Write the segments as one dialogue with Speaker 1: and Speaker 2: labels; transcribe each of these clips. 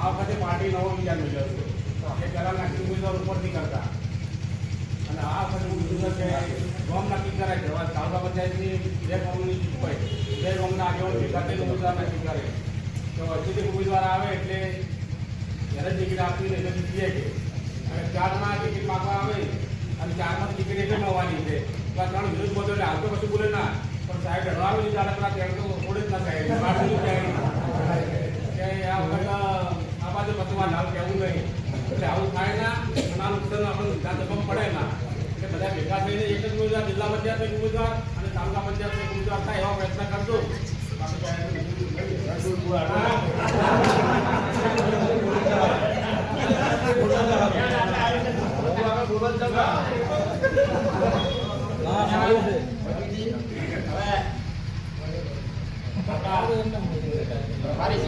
Speaker 1: આ વખતે પાર્ટી નવો વિચાર મળ્યો છે. કે પહેલા નક્કી ઉમેદવાર ઉપરથી કરતા અને આ વખતે હું કીધું છે ગામ નક્કી કરાય છે. તાલુકા પંચાયતની બે ગામની હોય. બે ગામના આગેવાન ભેગા થઈને ઉમેદવાર નક્કી કરે. તો હજુ ઉમેદવાર આવે એટલે જ્યારે ટિકિટ આપતી એટલે જીતીએ કે અને ચારમાં ટિકિટ માગવા આવે અને ચારમાં ટિકિટ એટલે મળવાની છે. ત્રણ વિરોધ બોલો એટલે તો પછી બોલે ના. પણ સાહેબ લડવા આવે ના ત્યાં તો બોલે જ ના સાહેબ. આ વખત બાજુ પતવા લાલ કહેવું નહીં. એટલે આવું થાય ના આ નુકસાન આપણે વિધાનસભામાં પડે ના એટલે બધા ભેગા થઈને એક જ ઉમેદવાર જિલ્લા પંચાયત એક ઉમેદવાર અને તાલુકા પંચાયત એક ઉમેદવાર થાય એવા પ્રયત્ન કરજો. બાકી કાંઈ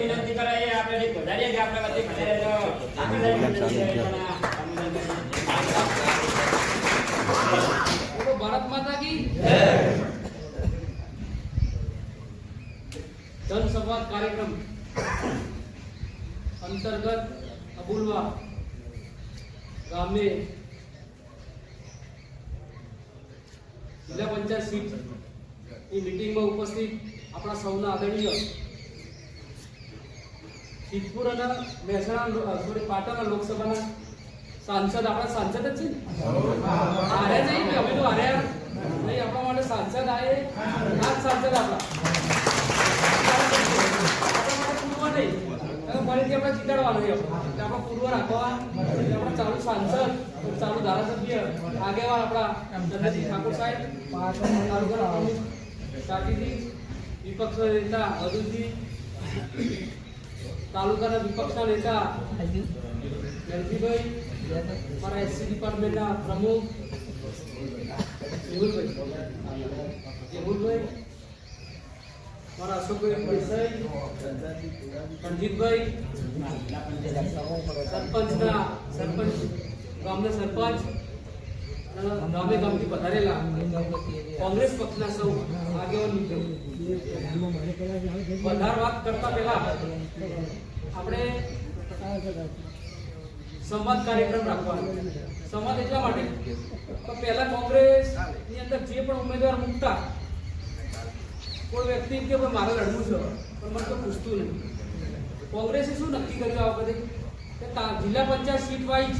Speaker 1: નહીં.
Speaker 2: ભારત કાર્યક્રમ અંતર્ગત અબુલવા ગામે જિલ્લા પંચાયત સીટની મિટિંગમાં ઉપસ્થિત આપણા સૌના આદરણીય સિદ્ધપુર અને મહેસાણા સોરી પાટણ લોકસભાના સાંસદ આપણા સાંસદ જ છે ને હારે નહીં કે અમે તો હાર્યા નહીં આપણા માટે સાંસદ આએ આ જ સાંસદ આપણા આપણા માટે પૂર્વ નહીં હવે ફરીથી આપણે જીતાડવાનું છે આપણે. એટલે આપણે પૂર્વ રાખવા એટલે આપણે ચાલુ સાંસદ ચાલુ ધારાસભ્ય આગેવાન આપણા ચંદ્રજી ઠાકોર સાહેબ તાલુકાના પ્રમુખ સાટીજી વિપક્ષ નેતા અદુજી તાલુકાના વિપક્ષના નેતા રણજીભાઈ મારા એસસી ડિપાર્ટમેન્ટના પ્રમુખ મેહુલભાઈ. મારા અશોકભાઈ દેસાઈ રણજીતભાઈ સરપંચના સરપંચ ગામના સરપંચ ગામે ગામથી પધારેલા કોંગ્રેસ પક્ષના સૌ આગેવાન મિત્રો. વધારે કાર્યક્રમ રાખવાનો સંવાદ એટલા માટે પહેલા કોંગ્રેસ જે પણ ઉમેદવાર મૂકતા, કોઈ વ્યક્તિ કે ભાઈ, મારે લડવું છે, પણ મને તો પૂછતું નહીં. કોંગ્રેસે શું નક્કી કર્યું આ વખતે? જિલ્લા પંચાયત સીટ વાઇઝ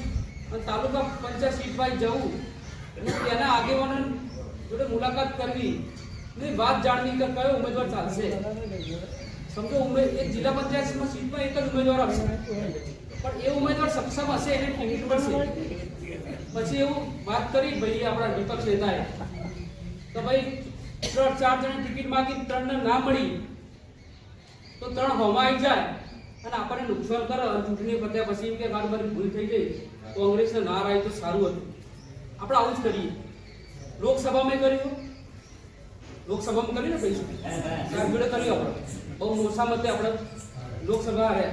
Speaker 2: અને તાલુકા પંચાયત સીટ વાઇઝ જવું અને તેના આગેવાનો જોડે મુલાકાત કરવી ને વાત જાણવી કે કયો ઉમેદવાર ચાલશે? સમજો ઉમેદ એક જિલ્લા પંચાયતમાં સીટમાં એક જ ઉમેદવાર આવશે પણ એ ઉમેદવાર સક્ષમ હશે એને ટિકિટ મળશે. પછી એવું વાત કરી, ભાઈ, આપણા વિપક્ષ નેતાએ. તો ભાઈ, ત્રણ, ચાર જણા ટિકિટ માગી, ત્રણને ના મળી, તો ત્રણ હોમાં આવી જાય. અને આપણને નુકસાન કરે ચૂંટણી પત્યા પછી કે મારી મારી ભૂલ થઈ ગઈ. કોંગ્રેસને ના રાય તો સારું હતું. આપણે આવું જ કરીએ. લોકસભામાં કર્યું. લોકસભામાં કરીને પૈસા. સાહેબ આપણે બહુ મોટા મતે આપણે લોકસભા રહે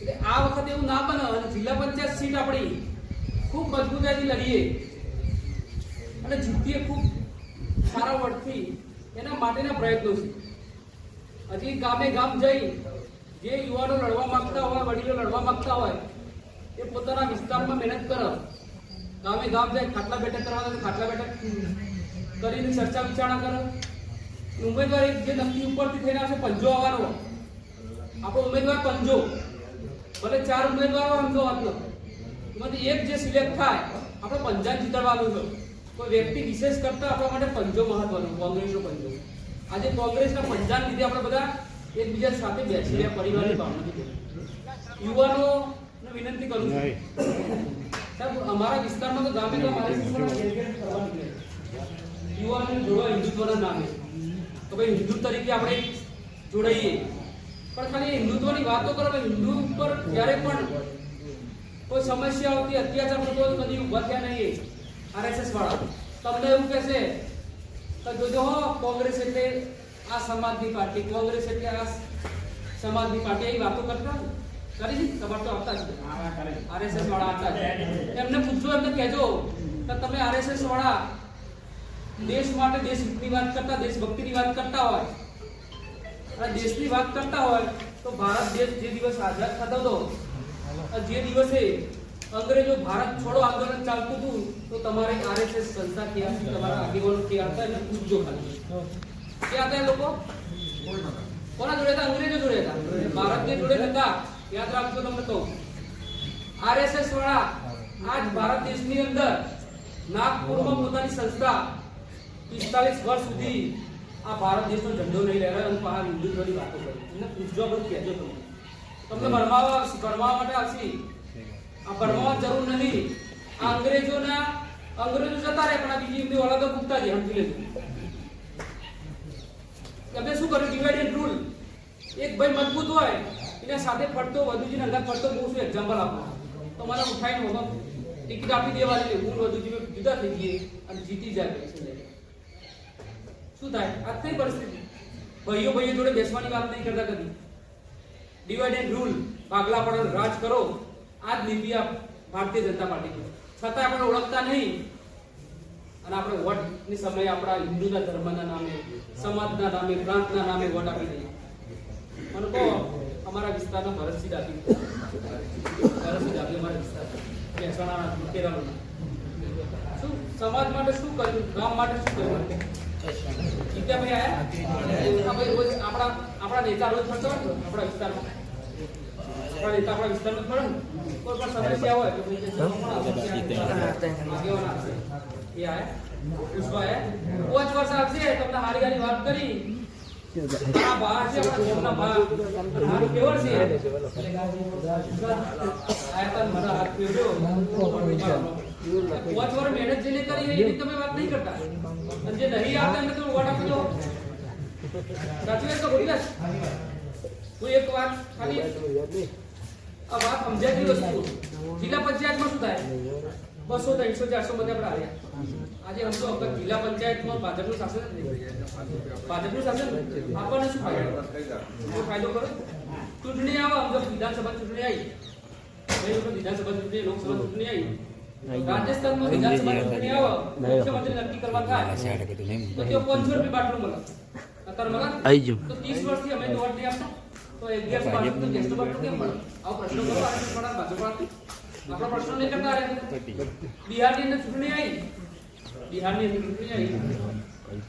Speaker 2: એટલે આ વખતે એવું ના બને અને જિલ્લા પંચાયત સીટ આપણી ખૂબ મજબૂતાઈથી લડીએ. અને જીતીએ ખૂબ સારા વટથી એના માટેના પ્રયત્નો છે. હજી ગામે ગામ જઈ જે યુવાનો લડવા માંગતા હોય, વડીલો લડવા માંગતા હોય, એ પોતાના વિસ્તારમાં મહેનત કરે. ગામે ગામ જાય, ખાટલા બેઠક કરવાના ખાટલા બેઠક. કરીને ચર્ચા વિચારણા કરો. ઉમેદવાર એક જે નક્કી ઉપરથી થઈને આવશે પંજો આવવાનો. આપણો ઉમેદવાર પંજો. ભલે ચાર ઉમેદવારો સમજો વાતનો. એમાંથી એક જે સિલેક્ટ થાય આપણે પંજાબ જીતાડવાનું છે. કોઈ વ્યક્તિ વિશેષ કરતા આપણા માટે પંજો મહત્વનો કોંગ્રેસનો પંજો. આજે કોંગ્રેસના પંજાબ લીધે આપણે બધા એકબીજા સાથે બેસી રહ્યા પરિવારની ભાવનાથી યુવાનો વિનંતી કરું છું. સાહેબ અમારા વિસ્તારમાં તો ગામે ગામ મારે કરવાની. યુવાનોને જોડવા હિન્દુત્વના નામે તો ભાઈ હિન્દુ તરીકે આપણે જોડાઈએ પણ ખાલી હિન્દુત્વની વાતો કરો હિન્દુ ઉપર જ્યારે પણ કોઈ સમસ્યા આવતી અત્યાચાર થતો તો કદી ઊભા થયા નહીં આરએસએસ વાળા તમને એવું કહેશે કે જોજો હો કોંગ્રેસ એટલે આ સમાજની પાર્ટી કોંગ્રેસ એટલે આ સમાજની પાર્ટી એવી વાતો કરતા? કરી તમારે તો આવતા જ. આરએસએસ વાળા આવતા. એમને પૂછજો એમને કહેજો કે તમે આરએસએસ વાળા દેશ માટે દેશ હિતની વાત કરતા, દેશભક્તિની વાત કરતા હોય, અને દેશની વાત કરતા હોય, તો ભારત દેશ જે દિવસ આઝાદ થતો હતો જે દિવસે અંગ્રેજો ભારત છોડો આંદોલન ચાલતું હતું, તો તમારે આરએસએસ સંસ્થા ક્યાં હતી તમારા આગેવાનો ક્યાં હતા? એને પૂછજો ખાલી. ક્યાં હતા લોકો? કોના જોડે હતા? અંગ્રેજો જોડે હતા. ભારતને જોડે હતા યાદ રાખજો તમને તો. આરએસએસ વાળા આજ ભારત દેશની અંદર નાગપુરમાં પોતાની સંસ્થા પિસ્તાલીસ વર્ષ સુધી આ ભારત દેશનો ઝંડો નહીં લહેરાયો અને આ હિન્દુત્વની વાતો કરી. એમને પૂછજો બધું કહેજો તમે. તમને ભરમાવા ભરવા માટે આવશી આ ભરમાવા જરૂર નથી. આ અંગ્રેજોના, અંગ્રેજો જતા રહે, પણ આ બીજી એમની ઓલાદો ગુપ્તા છે સમજી લેજો. તમે શું કર્યું? ડિવાઇડ રૂલ એક ભાઈ મજબૂત હોય, એના સાથે ફરતો, વધુજીને અંદર ફરતો હું શું એક્ઝામ્પલ આપું? તો મને ઉઠાઈને ટિકિટ આપી દેવાની હું વધુજી જુદા થઈ જઈએ અને જીતી જાય. શું થાય? આ કઈ પરિસ્થિતિ. ભાઈઓ ભાઈઓ જોડે બેસવાની વાત નહીં કરતા કદી. ડિવાઇડ એન્ડ રૂલ ભાગલા પડો રાજ કરો. આ જ નીતિ ભારતીય જનતા પાર્ટી છતાં આપણે ઓળખતા નહીં. અને આપણે વોટની સમયે આપણા હિન્દુના ધર્મના નામે, સમાજના નામે, પ્રાંતના નામે વોટ આપી દઈએ. મને કહો, અમારા વિસ્તારનો ભરતસિંહ ડાબી. ભરતસિંહ ડાબી અમારા વિસ્તાર મહેસાણા મુકેરાનું શું? સમાજ માટે શું કર્યું? ગામ માટે શું કર્યું? જીત્યા ભાઈ આયા વાત કરી મહેનત જેને કરી તમે વાત નહીં કરતા અને જે નહીં આવતા એમને તમે વોટ આપી દો. સાચી તો ખોટી તું એક વાત ખાલી આ વાત સમજાતી વસ્તુ. જિલ્લા પંચાયતમાં શું થાય? બસો, ત્રણસો, ચારસો બધા આપણે આવ્યા. આજે સમજો વખત જિલ્લા પંચાયતમાં ભાજપનું શાસન ભાજપનું શાસન આપણને શું ફાયદો કોઈ ફાયદો કરો? ચૂંટણી આવે સમજો વિધાનસભા ચૂંટણી આવી. વિધાનસભા ચૂંટણી, લોકસભા ચૂંટણી આવી. રાજસ્થાનમાં વિધાનસભા ચૂંટણી આવે મુખ્યમંત્રી નક્કી કરવા થાય તો તેઓ પાંચસો રૂપિયા બાટલો મળે અત્યારે મળે તો ત્રીસ વર્ષથી અમે દોડ નહીં આપતા તો અગિયારસો બારસો તો ગેસનો બાટલો કેમ મળે આવો પ્રશ્ન કરો આ રીતે થોડા બાજુ પાડતી આપણો પ્રશ્ન નહીં કરતા બિહારની અંદર ચૂંટણી આવી. બિહારની અંદર ચૂંટણી આવી.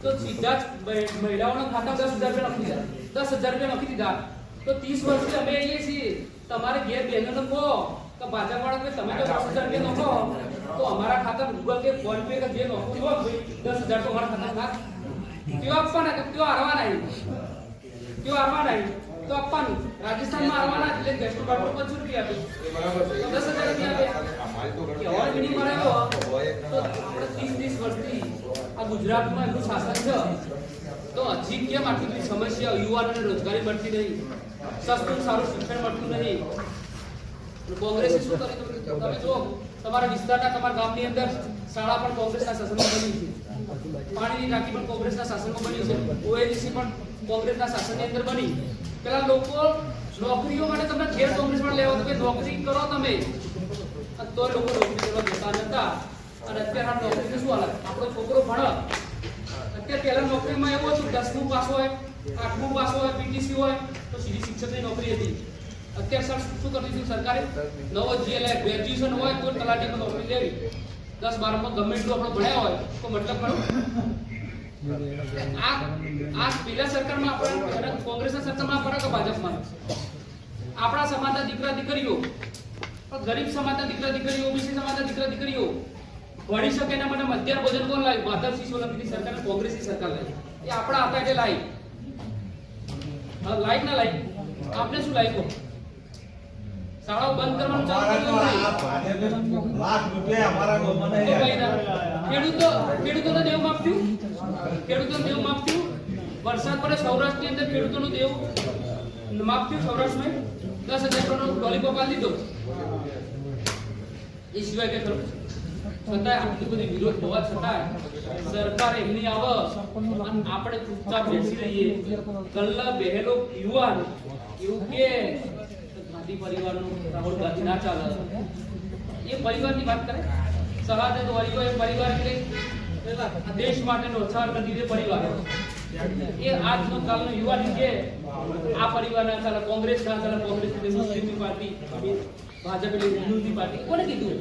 Speaker 2: તો સીધા જ મહિ- મહિલાઓના ખાતા દસ હજાર રૂપિયા નાખી દીધા દસ હજાર રૂપિયા નાખી દીધા તો ત્રીસ વર્ષથી અમે આવીએ છીએ. તમારે ઘેર બહેનોને કહો. કે ભાજપ વાળા કે તમે જો દસ હજાર રૂપિયા નાખો તો અમારા ખાતા ગૂગલ પે ફોન પે કે જે નાખવું જો દસ હજાર તો અમારા ખાતા નાખ. તેઓ આપવાના? કે તેઓ હારવાના તેઓ હારવાના તો આપવાનું. રાજસ્થાનમાં હારવાના એટલે ગેસ્ટો બાટલો પાંચસો રૂપિયા આપે. તો દસ હજાર રૂપિયા આપે. કહેવાનો meaning મારે તો આપણે ત્રીસ ત્રીસ વર્ષથી આ ગુજરાતમાં એટલું શાસન છે. તો હજી કેમ આટલી બધી સમસ્યા યુવાનોને રોજગારી મળતી નહીં? સસ્તું સારું શિક્ષણ મળતું નહીં? કોંગ્રેસે શું કર્યું તમે? તમે જુઓ, તમારા વિસ્તારના તમારા ગામની અંદર શાળા પણ કોંગ્રેસના શાસનમાં બની છે. પાણીની ટાંકી પણ કોંગ્રેસના શાસનમાં બની છે. ઓએનજીસી પણ કોંગ્રેસના શાસનની અંદર બની. પેલા લોકો નોકરીઓ માટે તમને ઘેર કોંગ્રેસમાં લેવા તો કે નોકરી કરો તમે. અને તોય લોકો નોકરી કરવા દેતા નતા. અને અત્યારે આ નોકરીને શું હાલત આપણો છોકરો ભણે. અત્યારે પહેલા નોકરીમાં એવું હતું દસમું પાસ હોય, આઠમું પાસ હોય, પીટીસી હોય, તો સીધી શિક્ષકની નોકરી હતી. અત્યારે સર શું કરી દીધું સરકારે? નવો જીએલઆઈ ગ્રેજ્યુએશન હોય તો પર નોકરી લેવી. દસ બારમાં ગમે એટલું આપણે ભણ્યા હોય તો મતલબ પણ આ આ પેલા સરકારમાં આપણે અને કોંગ્રેસના સરકારમાં ફરક ભાજપમાં? આપણા સમાજના દીકરા દીકરીઓ ગરીબ સમાજના દીકરા દીકરીઓ ઓબીસી સમાજના દીકરા દીકરીઓ ભણી શકે એના માટે મધ્યાહન ભોજન કોણ લાવી માધવસિંહ સોલંકીની સરકાર કોંગ્રેસની સરકાર લાવી. એ આપણા હતા એટલે લાવી લાઈક ના લાઈક? આપણે શું લાઈકો શાળાઓ બંધ કરવાનું ચાલુ.
Speaker 3: લાખ રૂપિયા અમારા નહીં
Speaker 2: ખેડૂતો ખેડૂતોને દેવું માફ થયું ખેડૂતોને દેવું માફ થયું વરસાદ પડે સૌરાષ્ટ્રની અંદર ખેડૂતોનું દેવું માફ થયું સૌરાષ્ટ્રમાં દસ હજાર કરોડ લોલીપોપ દીધો. એ સિવાય કે ખરું? છતાંય આટલી બધી વિરોધ હોવા છતાંય સરકાર એમની આવક અને આપણે ચૂપચાપ બેસી રહીએ. કલ્લા બહેલો યુવાન એવું કે ગાંધી પરિવારનું રાહુલ ગાંધી ના ચાલે. એ પરિવારની વાત કરે? સલાહ તો વળી એ પરિવાર એટલે દેશ માટેનો છાર કરી દે પરિવાર. એ આજનો કાલનો યુવાન કે, આ પરિવાર ના ચાલે, કોંગ્રેસ ના ચાલે, કોંગ્રેસ એટલે મુસ્લિમની પાર્ટી, ભાજપ એટલે હિન્દુની પાર્ટી. કોને કીધું?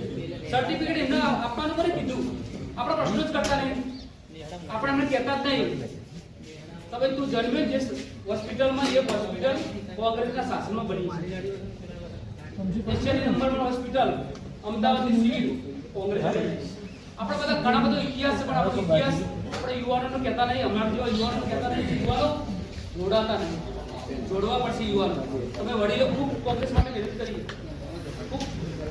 Speaker 2: સર્ટિફિકેટ એમને આપવાનું કોને કીધું? આપણા પ્રશ્નો જ કરતા નહીં. આપણે એમને કહેતા જ નહીં. તમે તું જન્મે જે હોસ્પિટલમાં એક હોસ્પિટલ કોંગ્રેસના શાસનમાં બની છે. એશિયાની નંબર વન હોસ્પિટલ, અમદાવાદની સિવિલ કોંગ્રેસ આપણે બધા ઘણા બધો ઇતિહાસ છે, પણ આપણો ઇતિહાસ આપણે યુવાનોને કહેતા નહીં. અમારા જેવા યુવાનો કહેતા નહીં. યુવાનો જોડાતા નહીં. જોડવા પડશે યુવાનો. તમે વડીલો ખૂબ કોંગ્રેસ માટે મહેનત કરી. ખૂબ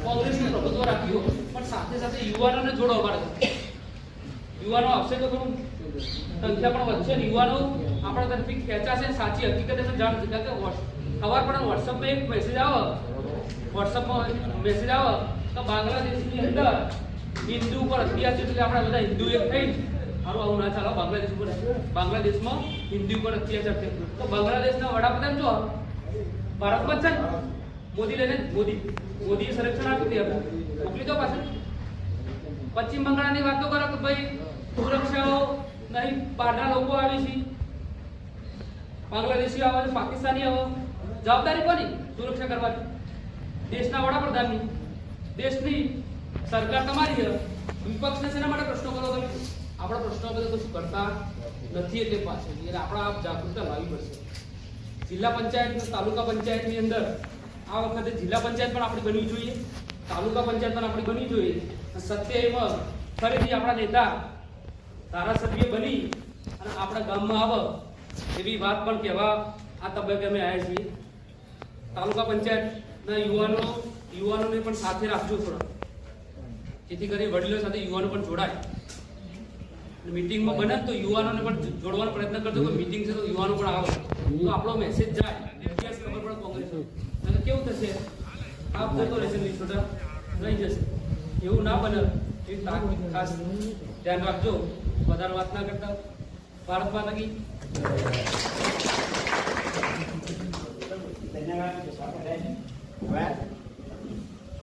Speaker 2: કોંગ્રેસને પ્રભુત્વ રાખ્યું. પણ સાથે સાથે યુવાનોને જોડવા પડે. યુવાનો આવશે તો ઘણું સંખ્યા પણ વધશે યુવાનો આપણા તરફથી ખેંચાશે સાચી હકીકત એમને જાણ કે ખબર પડે વોટ્સઅપમાં એક મેસેજ આવે. વોટ્સઅપમાં મેસેજ આવે તો બાંગ્લાદેશની અંદર હિન્દુ ઉપર છે એટલે આપણે બધા હિન્દુ એક થઈ સારું આવું ના ચાલો, બાંગ્લાદેશ ઉપર બાંગ્લાદેશમાં હિન્દુ ઉપર અત્યાચાર છે તો બાંગ્લાદેશના વડાપ્રધાન જો ભારતમાં છે મોદી લઈને મોદી. મોદીએ સંરક્ષણ આપી દીધું મોકલી દો પાછળ પશ્ચિમ બંગાળની વાતો કરો કે ભાઈ સુરક્ષાઓ નહીં બહારના લોકો આવી છે. બાંગ્લાદેશી આવે છે પાકિસ્તાની આવે. જવાબદારી કોની? સુરક્ષા કરવાની. દેશના વડાપ્રધાનની. દેશની સરકાર તમારી વિપક્ષને શેના માટે પ્રશ્નો કરો તમે? આપણા પ્રશ્નો બધા કશું કરતા નથી એટલે પાછળ એટલે આપણે આ જાગૃતતા લાવવી પડશે. જિલ્લા પંચાયત તાલુકા પંચાયતની અંદર આ વખતે જિલ્લા પંચાયત પણ આપણી બનવી જોઈએ. તાલુકા પંચાયત પણ આપણી બનવી જોઈએ. અને સત્ય એમાં ફરીથી આપણા નેતા ધારાસભ્ય બની અને આપણા ગામમાં આવે. એવી વાત પણ કહેવા આ તબક્કે અમે આવ્યા છીએ. તાલુકા પંચાયતના યુવાનો, યુવાનોને પણ સાથે રાખજો થોડા. જેથી કરી વડીલો સાથે યુવાનો પણ જોડાય. મિટિંગમાં બને તો યુવાનોને પણ જોડવાનો પ્રયત્ન કરજો. કે મિટિંગ છે તો યુવાનો પણ આવે. તો આપણો મેસેજ જાય. ઇતિહાસ ખબર પડે કોંગ્રેસ અને કેવું થશે? આપ જતો રહેશે નહીં, છોટા. રહી જશે. એવું ના બને. એ ખાસ ધ્યાન રાખજો. વધારે વાત ના કરતા. ભારત માતા કી
Speaker 4: ધન્યવાદ